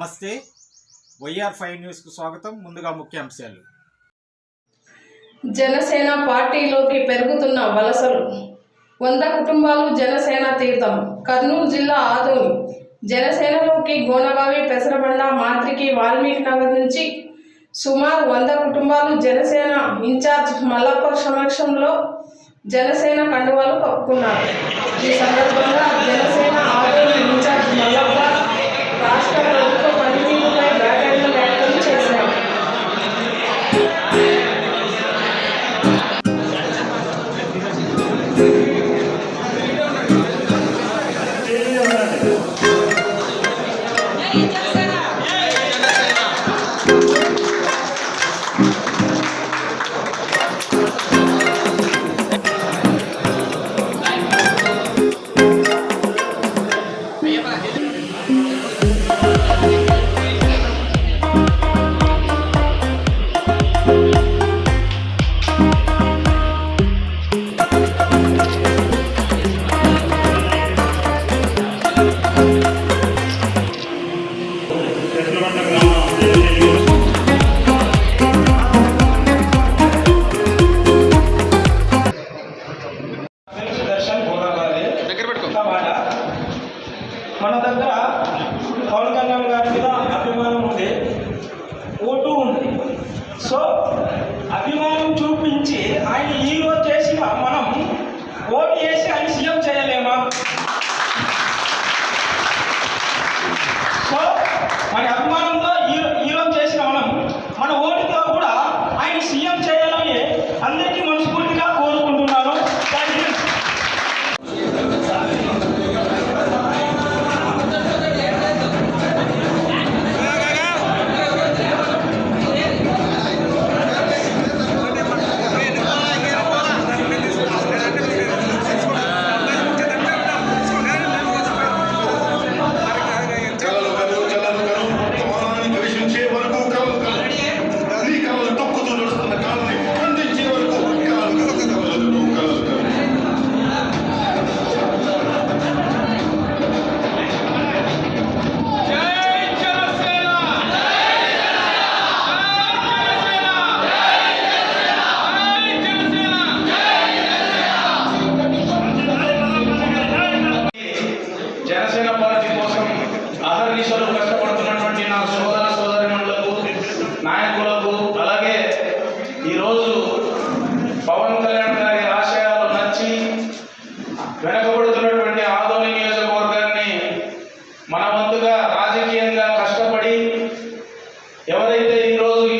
నమస్తే. YR five న్యూస్కు స్వాగతం. ముందుగా ముఖ్యాంశాలు. జనసేన పార్టీలోకి పెరుగుతున్న వలసలు. వంద కుటుంబాలు జనసేన తీర్థం. కర్నూలు జిల్లా ఆదోని జనసేనలోకి గోనబావి పెసరబండ మాంత్రికి వాల్మీకి నగర్ నుంచి సుమారు వంద కుటుంబాలు జనసేన ఇన్ఛార్జ్ మల్లప్ప సమక్షంలో జనసేన కండువాలు కప్పుకున్నారు. ఈ సందర్భంగా జనసేన ఆదూరు ఇన్ఛార్జ్ మన దగ్గర పవన్ కళ్యాణ్ గారి మీద రోజు పవన్ కళ్యాణ్ గారి ఆశయాలు నచ్చి వెనకబడుతున్నటువంటి ఆదోని నియోజకవర్గాన్ని మన వంతుగా రాజకీయంగా కష్టపడి ఎవరైతే ఈరోజు ఈ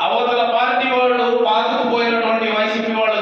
అవతల పార్టీ వాళ్ళు పాతుకుపోయినటువంటి వైసీపీ వాళ్ళు